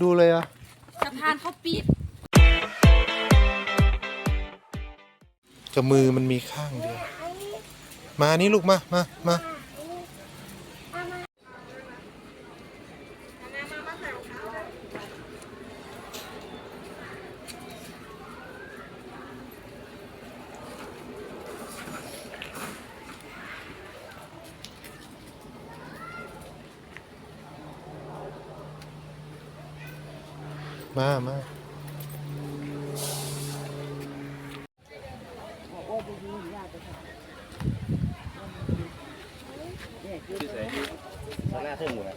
ดูเลยอะสะพานเขาปิดจะมือมันมีข้างเดียว มานี่ลูกมา มา มา มามาหน้าทึ่งหมดอะ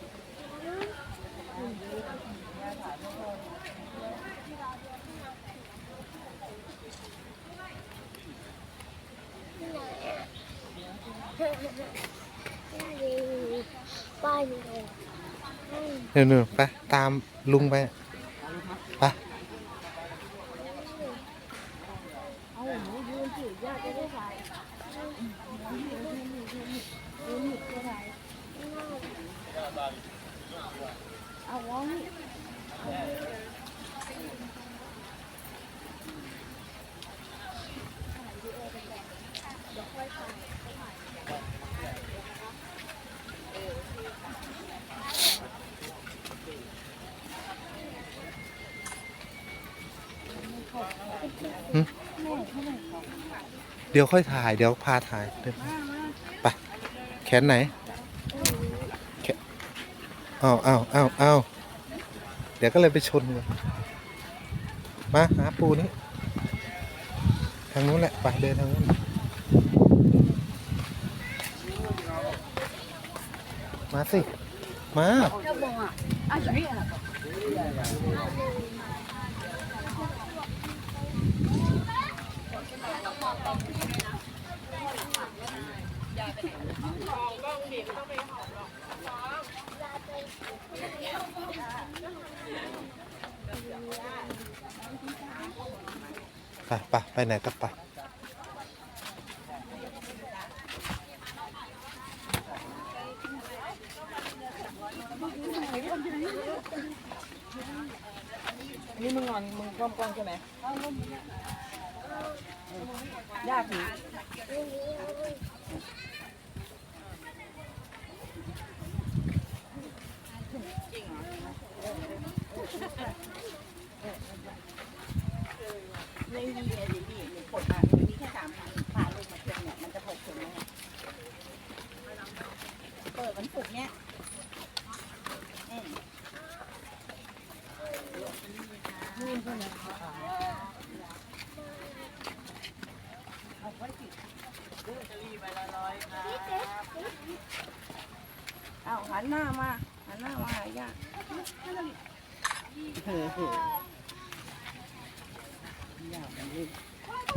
ป้ายอยู่เลยเดี๋ยวหนูไปตามลุงไปไป เอาหนูยืนถือยากจะได้ถ่ายเอาวางนี่ เดี๋ยวค่อยถ่าย เดี๋ยวพาถ่ายไปแขนไหนแขนอ้าวอ้าวอ้าวอ้าวเดี๋ยวก็เลยไปชนกันมาหาปูนี่ทางนู้นแหละไปเดินทางนู้นมาสิ มา ไปไปไปไหนก็ไป นี่มึงงอนมึงก้มกล้องใช่ไหมยากถึ ไม่มีเลยดิพี่หนูกดมามีแค่สามพันผ่านลงมาเพียงเนี่ยมันจะหกถึงไหมเปิดวันศุกร์เนี่ยอืมเอาหันหน้ามา หันหน้ามาหายา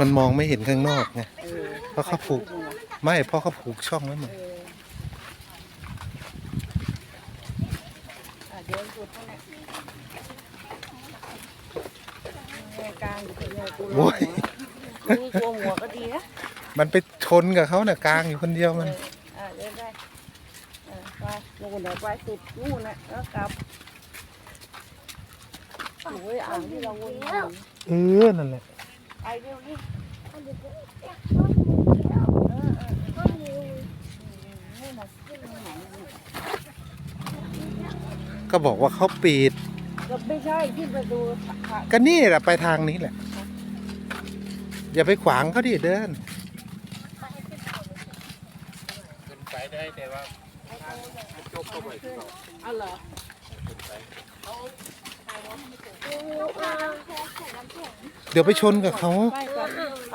มันมองไม่เห็นข้างนอกไงเพราะเขาผูก ไม่เพราะเขาผูกช่องไว้หมดอะเดี๋ยวจุดให้เนี่ยแม่กลางอยู่คนเดียวกูโอ้ยรู้ตัวหัวก็ดีนะมันไปชนกับเขาน่ะกลางอยู่คนเดียวมันอ่าเดินได้เอ อไปลงเดี๋ยวไปสุดนู่นนะแล้วกลับโอ้ยอ่างที่เราวนอยู่เออ นั่นแหละ ไปเร็วนี่อันนี้ก็แยกต้นอยู่แล้วเออเออต้นอยู่นี่นะขึ้นมาไหนเนี่ยก็บอกว่าเขาปิด ก็ไม่ใช่ที่มาดูพระก็นี่แหละไปทางนี้แหละ อย่าไปขวางเขาดิเดินไปได้แต่ว่า จบเข้าไปเอาเหรอเดี๋ยวไปชนกับเขาไปก่อน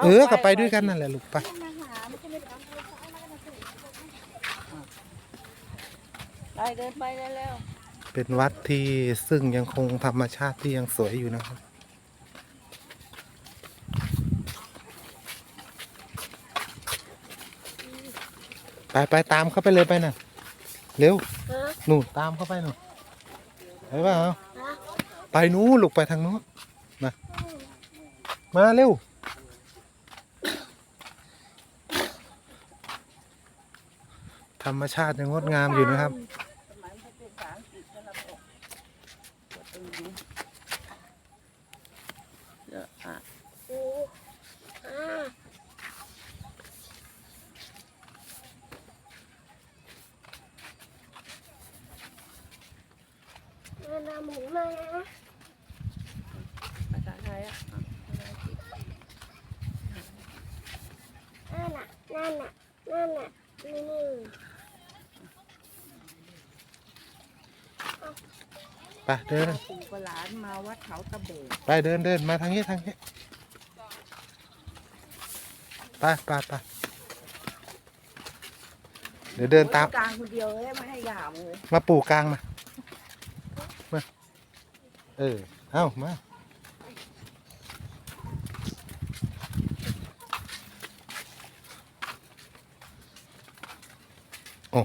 เออก็ไปด้วยกันนั่นแหละลูกไปไปเดินไปเร็วเป็นวัดที่ซึ่งยังคงธรรมชาติที่ยังสวยอยู่นะครับไปไปตามเข้าไปเลยไปน่ะ เร็วฮะนู่นตามเข้าไปหนูไปเปล่าฮะไปนู้นลูกไปทางนู้นมามาเร็วธรรมชาติยังงดงามอยู่นะครับ ๆ หมุนมานะ ภาษาไทยอะอะ นั่นน่ะนั่นน่ะนั่นน่ะนี่นี่ ไป เดิน ปู่กับหลานมาวัดเขาตะเบกไปเดินเดินมาทางนี้ทางนี้ไปไปไปเดี๋ยวเดินตาม กลางคนเดียวเลยไม่ให้ยามเลยมาปู่กลางมา มา เออ เอ้า มา โอ้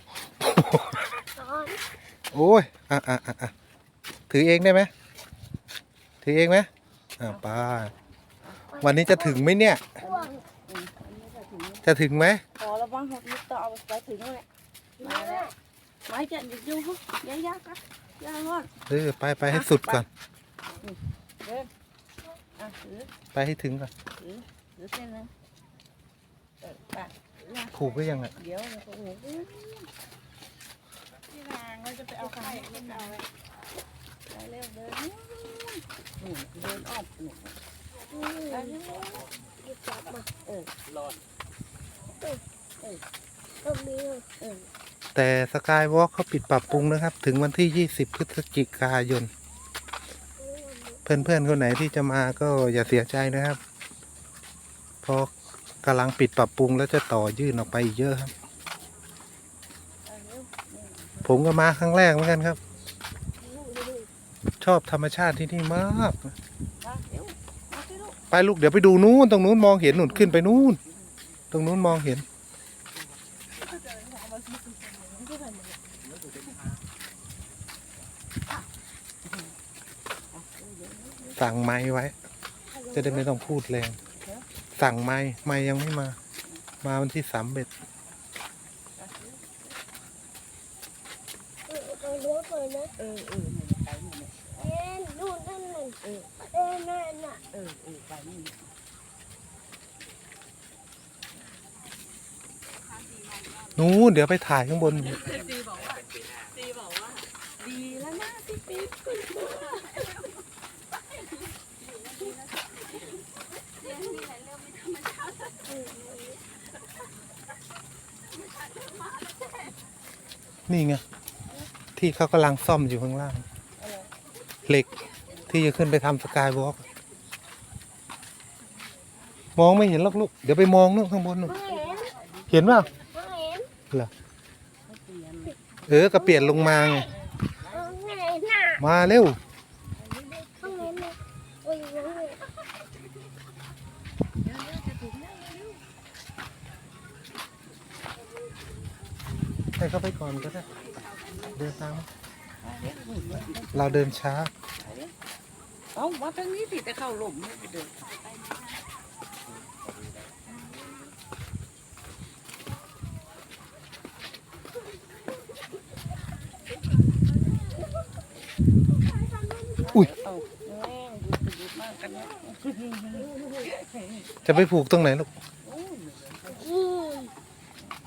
ตอนโอ้ย อะอะอะอะ ถือเองได้ไหมถือเองไหมอ่าป้า วันนี้จะถึงไหมเนี่ยอ้วงอืมอันนี้ก็ถึงจะถึงไหมพอแล้วบ้างครับนี่ต้องเอาไปถึงแล้วแหละมาแล้วไม่จะหยุดอยู่ฮะยายากอะยารอดเออไปไปให้สุดก่อนเดินอะถือไปให้ถึงก่อนถือถือเส้นนึงเออไปถือมาผูกก็ยังอะเดี๋ยวเราก็โอ้โหที่นางเราจะไปเอาไข่เล่นเอาไว้ ไปเร็วเดินนู่นเดินอ้อมนู่นนี่ไปเร็วจับมาเออรอดก็มีเออแต่สกายวอล์กเขาปิดปรับปรุงนะครับ ถึงวันที่ 20 พฤศจิกายน เพื่อนๆ คนไหนที่จะมาก็อย่าเสียใจนะครับ เพราะกำลังปิดปรับปรุงแล้วจะต่อยื่นออกไปอีกเยอะครับ ผมก็มาครั้งแรกเหมือนกันครับ อบธรรมชาติที่นี่มากมาเร็วมาสิลูกไปลูกเดี๋ยวไปดูนู้นตรงนู้นมองเห็นหนุนขึ้นไปนู้น ตรงนู้นมองเห็น สั่งไม้ไว้ จะได้ไม่ต้องพูดแรง สั่งไม้ไม้ยังไม่มา มาวันที่สามเบ็ดเออไปรู้เลยนะเออเออไปนี่เนี่ย เอ็นนู่นนั่นนั่น เออเอ็นนั่นน่ะเออเออไปนี่นู้นเดี๋ยวไปถ่ายข้างบนซีบอกว่าซีบอกว่า ดีแล้วนะที่ปีดขึ้นมานี่ไง ที่เขากำลังซ่อมอยู่ข้างล่าง เหล็ก ที่จะขึ้นไปทำสกายวอล์กมองไม่เห็นหรอกลูก เดี๋ยวไปมองนู่นข้างบนนู่นไม่เห็นเห็นป่ะเห็นเหรอเออก็เปลี่ยนลงมาไงมาเร็วให้เขาไปก่อนก็ได้ เดินตามเราเดินช้า เอามาทางนี้สิจะเข้าหลุมไม่ไปเดินอุ้ยเอาแม่งดูจะดูมากกันนะจะไปผูกตรงไหนลูกโอ้ยอืม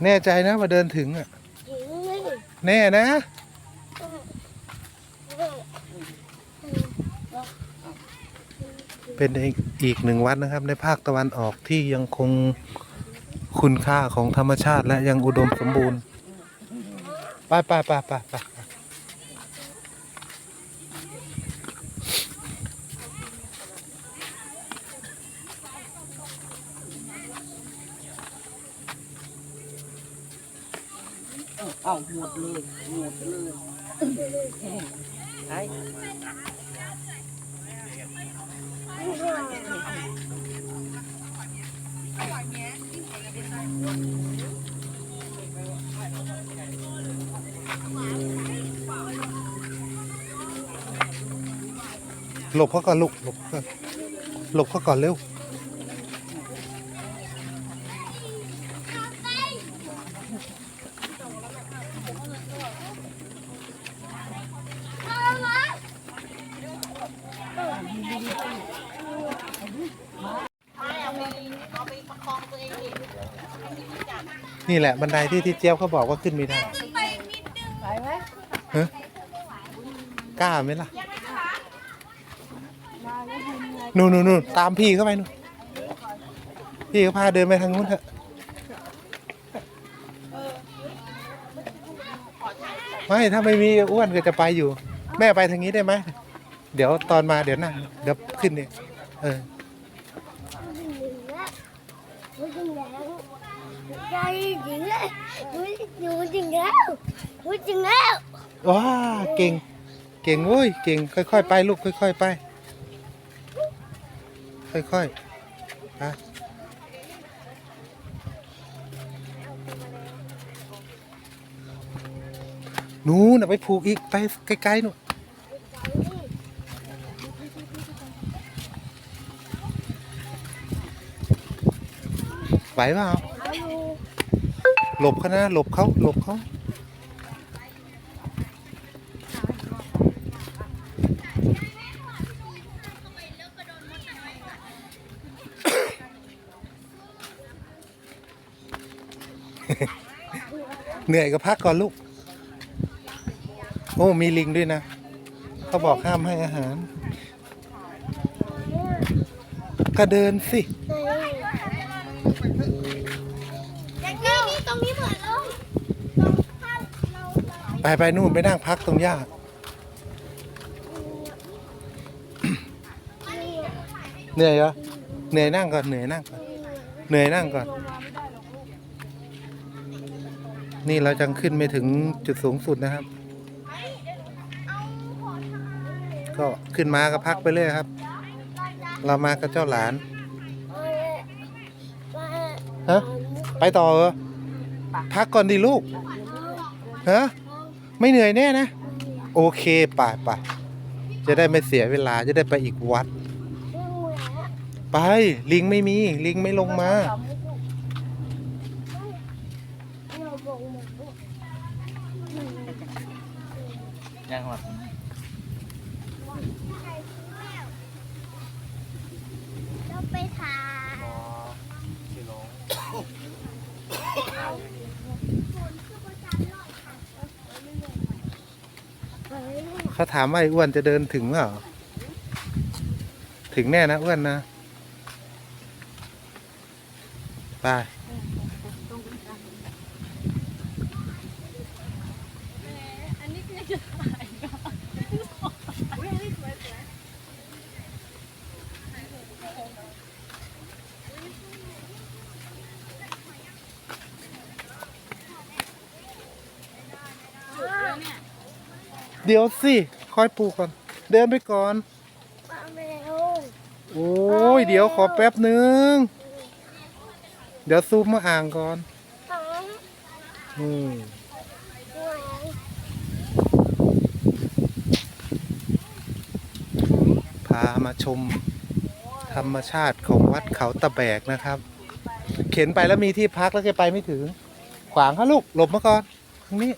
แน่ใจนะว่าเดินถึงอะจริงเลยแน่นะ เออ เป็นอีกหนึ่งวัดนะครับ ในภาคตะวันออกที่ยังคงคุณค่าของธรรมชาติ และยังอุดมสมบูรณ์ไปไปไปไปไปเอาเอาหมดเลยหมดเลยไอ้ ลบเขาก่อนลูกหลบเขาก่อนหลบเขาก่อนเร็วนี่แหละบันไดที่ที่เจี๊ยบเขาบอกว่าขึ้นไม่ได้ไปไหมฮะกล้าไหมล่ะ นู่นนู่นนู่นตามพี่เข้าไปนู่นพี่เขาพาเดินไปทางนู้นเถอะไม่ถ้าไม่มีอ้วนก็จะไปอยู่ แม่ไปทางนี้ได้ไหมเดี๋ยวตอนมาเดี๋ยวนั่งเดี๋ยวขึ้นเองเออจริงแล้วรู้จริงแล้วรู้จริงแล้วว้าเก่ง เก่งเว้ยเก่งค่อยๆไปลูกค่อย ๆ ไป ค่อยๆไปนู้นน่ะไปผูกอีก ไปไกลๆหนู่นไหวเปล่าหลบเขานะหลบเขาหลบเขา เหนื่อยก็พักก่อนลูก โอ้มีลิงด้วยนะ เขาบอกห้ามให้อาหาร ก็เดินสิอย่างนี้นี่ตรงนี้เหมือนลงไปไปนู่นไปนั่งพักตรงหญ้า เหนื่อยเหรอ เหนื่อยนั่งก่อน เหนื่อยนั่งก่อน เหนื่อยนั่งก่อน นี่เราจังขึ้นไม่ถึงจุดสูงสุดนะครับ ก็ขึ้นมาก็พักไปเรื่อยครับ เรามากับเจ้าหลานฮะไปต่อเหรอพักก่อนดิลูกฮะไม่เหนื่อยแน่นะ โอเคไปไปจะได้ไม่เสียเวลาจะได้ไปอีกวัด ไปลิงไม่มีลิงไม่ลงมา ยังหอด เราไปถ่าย เขาถามว่าไอ้อ้วนจะเดินถึงเปล่าถึงแน่นะอ้วนนะ ไป อันนี้คือจะถ่ายเนาะอุ๊ยอันนี้สวยสวย เดี๋ยวสิคอยปลูกก่อน เดินไปก่อน มาแมวโอ้ยเดี๋ยวขอแป๊บหนึ่งเดี๋ยวซูมมาอ่างก่อนสองอืมสวยพามาชมธรรมชาติของวัดเขาตะแบกนะครับ เข็นไปแล้วมีที่พักแล้วแกไปไม่ถึง ขวางเขาลูกหลบมาก่อนทางนี้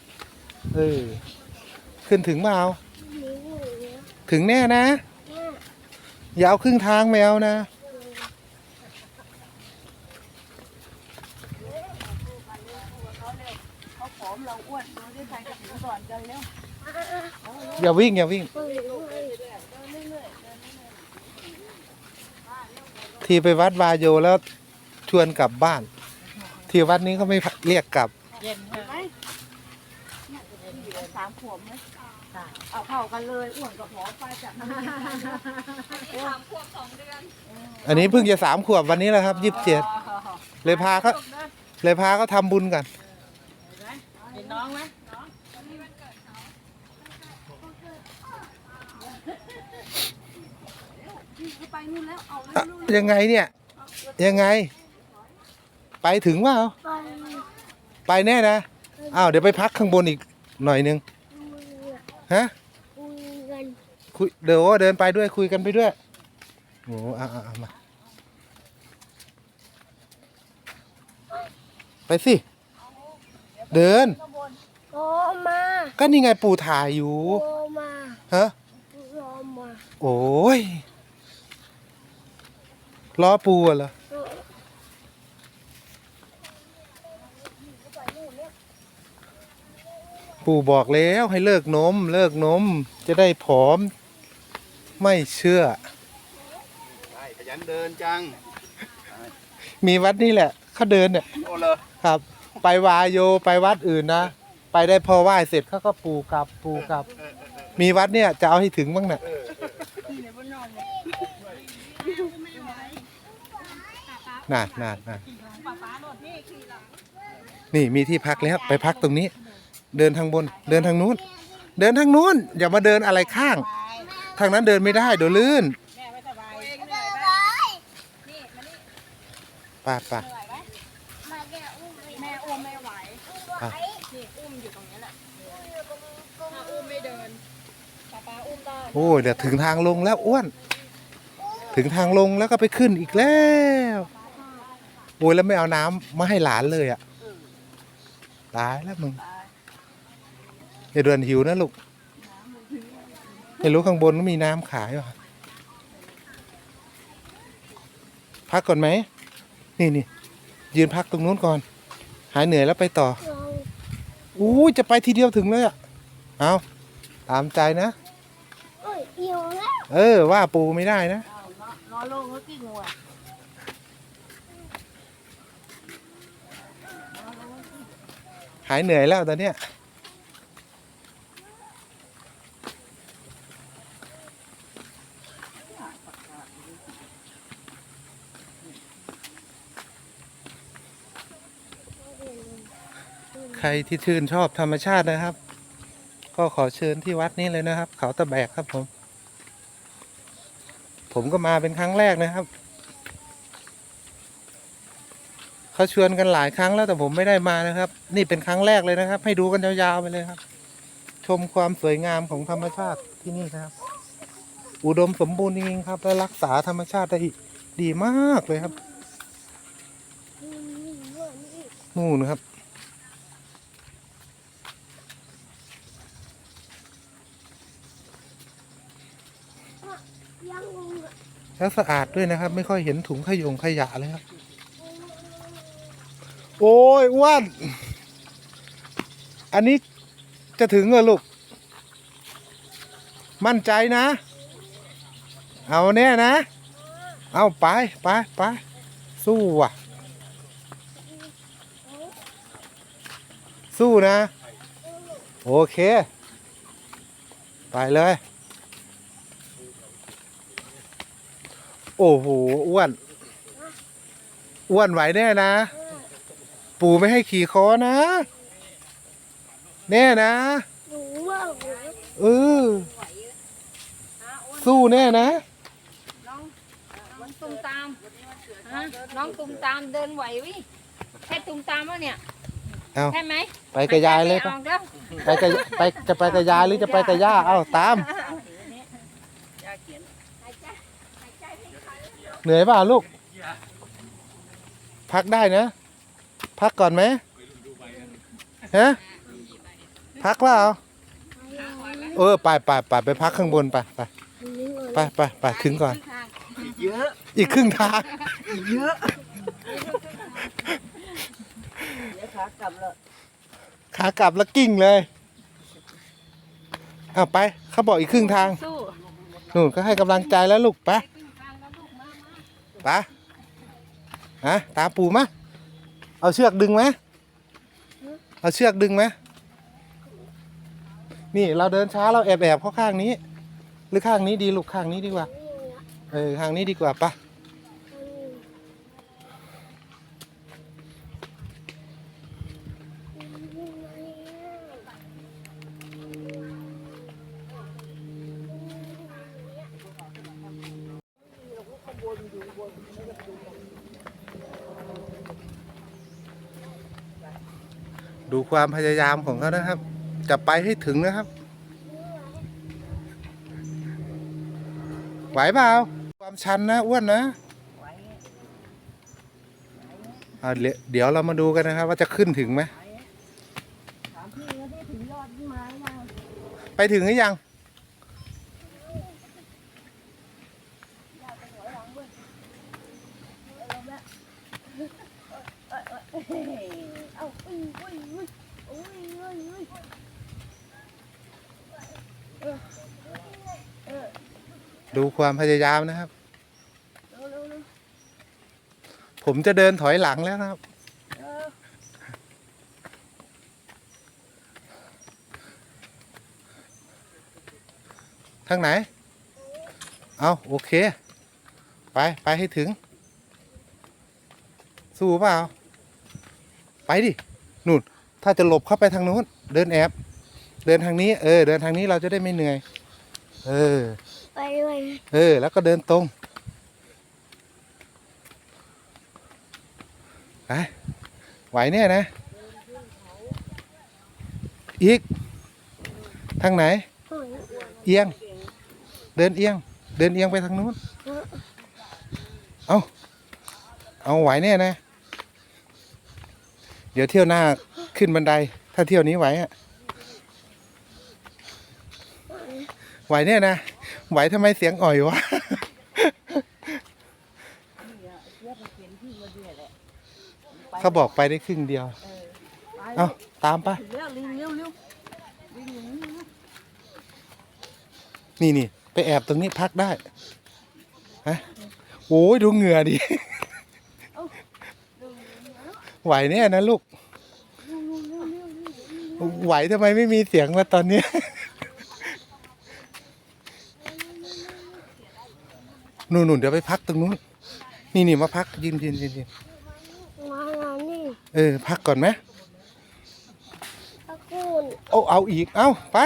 เออ ขึ้นถึงมาเอาหนูหนูเนี่ยถึงแน่นะอย่าเอาครึ่งทางแมวนะเขาผอมเราอ้วนเราได้ไปกับถึงก่อนกันแล้วอย่าวิ่ง อย่าวิ่งหนูหนูที่ไปวัดวาโยแล้วชวนกลับบ้าน ที่วัดนี้ก็ไม่เรียกกลับเย็นใช่ไหมสามขวบไหม เอาเข้ากันเลยอ้วนกับหมอไปจับสามขวบสองเดือนอันนี้เพิ่งจะสามขวบวันนี้แหละครับยี่สิบเจ็ดเลยพาเขาเลยพาเขาทำบุญกันเห็นน้องไหมน้องพี่ไปนู่นแล้วเอาอะยังไงเนี่ย ยังไง ไปถึงว่าไปไปแน่นะอ้าวเดี๋ยวไปพักข้างบนอีกหน่อยนึงฮะคุยกัน คุยเดี๋ยวเดินไปด้วยคุยกันไปด้วยโอ้เอาเอาเอามาไปสิ เดิน โอมาก็นี่ไงปู่ถ่ายอยู่โอมาฮะโอมาโอ้ยล้อปูอะเหรอปู่บอกแล้วให้เลิกนม เลิกนม จะได้ผอม ไม่เชื่อยันเดินจังมีวัดนี่แหละเขาเดินเนี่ยโอ้เลยครับ ไปวายโยไปวัดอื่นนะ ไปได้พอไหว้เสร็จเขาก็ปูกลับปูกลับ มีวัดเนี่ยจะเอาให้ถึงบ้างเนี่ยน่าน่าน่านี่มีที่พักแล้วไปพักตรงนี้ เดินทางบน เดินทางนู้น เดินทางนู้น อย่ามาเดินอะไรข้าง ทางนั้นเดินไม่ได้เดี๋ยวลื่นไป้าป้ามาแกอุ้มไปแม่อุ้มไม่ไหวอะนี่อุ้มอยู่ตรงนี้แหละถ้าอุ้มไม่เดินป๊าป๊าอุ้มได้โอ้ยเดี๋ยวถึงทางลงแล้วอ้วน ถึงทางลงแล้วก็ไปขึ้นอีกแล้วโอ้ยแล้วไม่เอาน้ำมาให้หลานเลยอะตายแล้วมึงอย่าเดินหิวนะลูก ไม่รู้ข้างบนมีน้ำขายป่ะพักก่อนไหม นี่นี่ยืนพักตรงนู้นก่อน หายเหนื่อยแล้วไปต่อลองอู้ยจะไปทีเดียวถึงเลยอะ เอาตามใจนะ เอ้ยเอียวแล้วเออว่าปูไม่ได้นะเอานอนนอนลงแล้วกี่งัวหายเหนื่อยแล้วตอนเนี้ย รที่ชื่นชอบธรรมชาตินะครับ ก็ขอเชิญที่วัดนี้เลยนะครับ เขาตะแบกครับผม ผมก็มาเป็นครั้งแรกนะครับเขาชวนกันหลายครั้งแล้วแต่ผมไม่ได้มานะครับ นี่เป็นครั้งแรกเลยนะครับ ให้ดูกันยาวๆไปเลยครับ ชมความสวยงามของธรรมชาติที่นี่นะครับ อุดมสมบูรณ์จริงๆครับ และรักษาธรรมชาติได้ดีมากเลยครับนี่นี่ว่านี่นู่นครับ ยังงงอะ แล้วสะอาดด้วยนะครับ ไม่ค่อยเห็นถุงขยงขยะเลยครับ โอ้ยอ้วนอันนี้จะถึงเหรอลูก มั่นใจนะ เอาแน่นะ เอาไปไปไปสู้ว่ะ สู้นะ โอเค ไปเลย โอ้โหอ้วนอ้วนไหวแน่นะ ปู่ไม่ให้ขี่คอนะ แน่นะ หนูว่าหนูเออ สู้แน่นะ น้องน้องตุ้มตามฮะน้องตุ้มตามเดินไหววิใช่ตุ้มตามวะเนี่ยเอาใช่ไหมไปกับยายเลยไปปะแล้วไปกับไปจะไปกับยายหรือจะไปกับย่าเอาตาม เหนื่อยเปล่าลูก พักได้นะ พักก่อนไหมฮะพักเปล่าเออไปไปไปไปพักข้างบนไปไปอันนี้เลยไปไปไปถึงก่อน เยอะ อีกครึ่งทางเยอะเดี๋ยวขากลับแล้วขากลับแล้วกิ้งเลยเอาไปเขาบอกอีกครึ่งทางสู้นู่นก็ให้กำลังใจแล้วลูกไป ปะฮะตามปู่มะเอาเชือกดึงไหมเอาเชือกดึงไหมนี่เราเดินช้าเราแอบแอบเข้าข้างนี้ หรือข้างนี้ดีลูกข้างนี้ดีกว่า เออข้างนี้ดีกว่าปะ ดูความพยายามของเขานะครับ จะไปให้ถึงนะครับ ไหวเปล่าความชันนะอ้วนนะอ่าเดี๋ยวเดี๋ยวเรามาดูกันนะครับ ว่าจะขึ้นถึงไหมถามพี่ว่าได้ถึงยอดไม้ยังไปถึงหรือยัง เอาอุ้ยอุ้ยอุ้ยอุ้ยอุ้ยอุ้ย ดูความพยายามนะครับ ผมจะเดินถอยหลังแล้วนะครับ ทางไหน เอาโอเค ไป ไปให้ถึง สู้เปล่า ไปดิ นู่น ถ้าจะหลบเข้าไปทางนู้น เดินแอบ เดินทางนี้ เออ เดินทางนี้เราจะได้ไม่เหนื่อย เออ ไปด้วยเออ แล้วก็เดินตรงไปไหวเนี่ยนะ อีก ทางไหน เอียง เดินเอียง เดินเอียงไปทางนู้น เอาเอาไหวแน่นะ เดี๋ยวเที่ยวหน้าขึ้นบันได ถ้าเที่ยวนี้ไหวอะไหวแน่นะ ไหวทำไมเสียงอ่อยวะเขาบอกไปได้ครึ่งเดียว เอาตามไป ถึงแล้วลิงเร็วเร็วลิงอย่างนี้นะนี่นี่ไปแอบตรงนี้พักได้ฮะโอ้ยดูเหงื่อดิ ไหวเนี่ยนะลูก ไหวทำไมไม่มีเสียงมาตอนเนี้ย นู่นนู่นเดี๋ยวไปพักตรงนู้น นี่นี่มาพักยืนยืนยืนยืนมาแล้วนี่เออ พักก่อนไหมตะกูลเอาเอาอีก เอาไป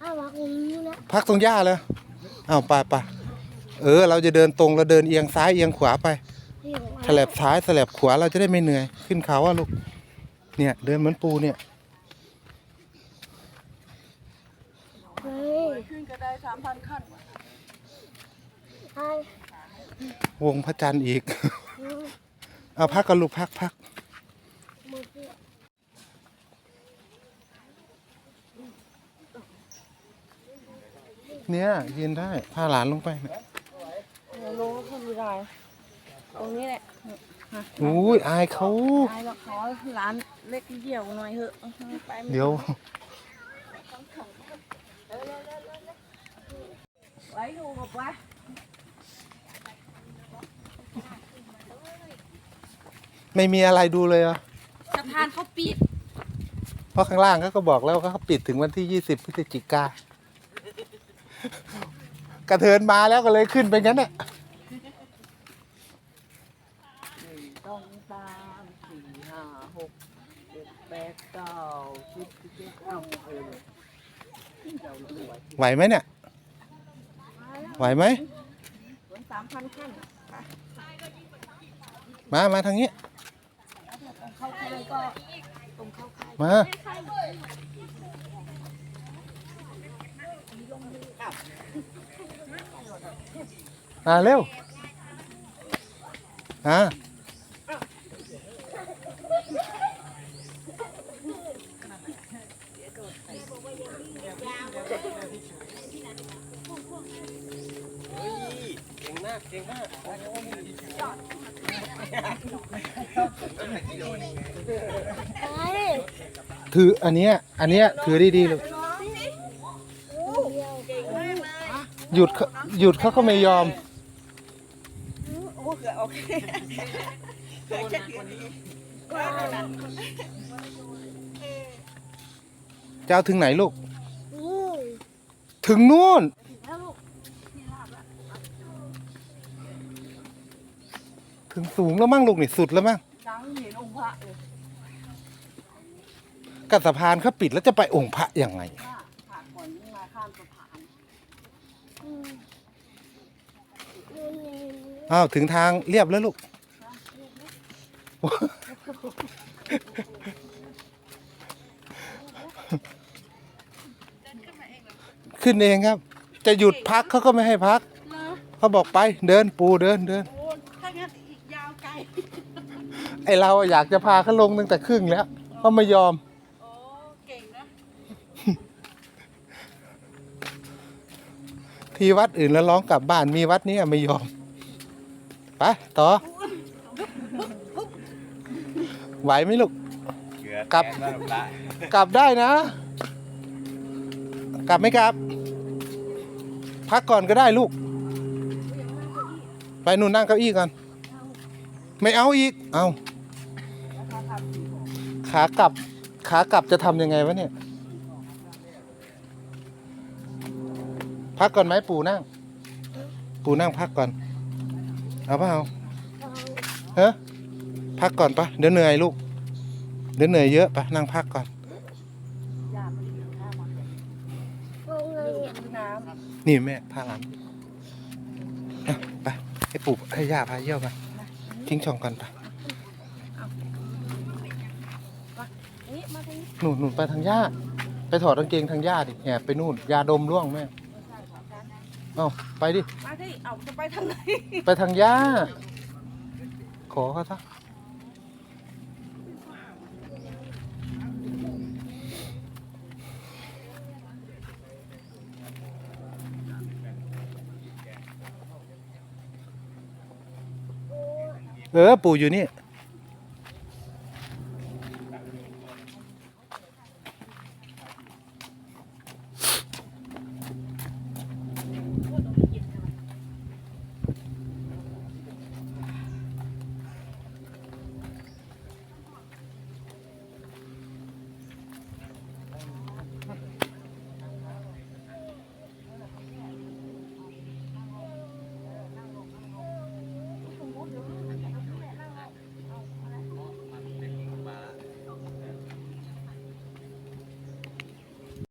เอามาคุณนี่นะพักตรงหญ้าเลยเอาไปไปเออ เราจะเดินตรงเราเดินเอียงซ้ายเอียงขวาไปเดี๋ยวฉลับซ้ายสลับขวาเราจะได้ไม่เหนื่อย ขึ้นเขาอะลูก เนี่ยเดินเหมือนปูเนี่ย เฮ้ยขึ้นก็ได้สามพันขั้น ไอ้วงพระจันทร์อีก เอาพักกันลูกพักพักมือเพื่อเนี่ยยืนได้พาหลานลงไปเนี่ยลงก็ขึ้นไม่ได้ ตรงนี้แหละอุ้ยอายเขาตายแล้วขอร้านเล็กเดี่ยวหน่อยเถอะไปไม่เดี๋ยวไว้ดูกับว่า ไม่มีอะไรดูเลยเหรอะสะพานเขาปิดเพราะข้างล่างเขาก็บอกแล้วว่าเขาปิดถึงวันที่ยี่สิบพฤศจิกากระเทินมาแล้วก็เลยขึ้นไปงั้นน่ะสองสามสี่ห้าหกเจ็ดแปดเก้าสิบสิบเอ็ดเอ้าเออเจ้าสวยไหวไหมเนี่ย ไหวไหม สวนสามพันขั้นไปมา มาทางนี้ ตรงเข้าค่ายก็ตรงเข้าค่ายมามาเร็วอ่า ถืออันเนี้ยอันเนี้ยถือดีดีๆเลยหยุดเขาหยุดเขาก็ไม่ยอม โอ้เกือโอเคเกือแค่นี้จะเอาถึงไหนลูก ถึงนู่น ถึงสูงแล้วมั้งลูกนี่สุดแล้วมั้งดังเห็นองค์พระเลยกับสะพานเขาปิดแล้วจะไปองค์พระยังไง ค่ะผ่านก่อนนี่มาข้ามสะพานอ้าวถึงทางเรียบแล้วลูก ขึ้นเองครับ จะหยุดพักเขาก็ไม่ให้พัก เขาบอกไปเดินปูเดินเดิน โอ้ถ้างั้นอีกยาวไกล ไอเราอยากจะพาเขาลงตั้งแต่ครึ่งแล้วเขาไม่ยอม โอ้ เก่งนะ ที่วัดอื่นแล้วร้องกลับบ้านมีวัดนี้ไม่ยอมไปต่อ ไหวไหมลูกกลับกลับได้นะ กลับไหมครับ พักก่อนก็ได้ลูก ไปนู่นนั่งเก้าอี้ก่อน ไม่เอาอีก เอา ขากลับขากลับจะทำยังไงวะเนี่ย พักก่อนไหมปู่นั่ง ปู่นั่งพักก่อน เอาเปล่าเอาเฮ้พักก่อนปะเดี๋ยวเหนื่อยลูก เดี๋ยวเหนื่อยเยอะปะนั่งพักก่อนยาไม่ได้ข้าวมาเอาไงอะน้นี่แม่พาหลานอะไปให้ปู่ให้ย่าพาเยี่ยวมาทิ้งช่องก่อนไปำนี่มาทางนี้ หนุนหนุนไปทางย่าไปถอดกางเกงทางย่าดิแอบไปนู่นยาดมร่วงแม่เอ้าไปดิ มาที่เอาจะไปทางไหนไปทางย่าขอเขาซะเออปู่อยู่นี่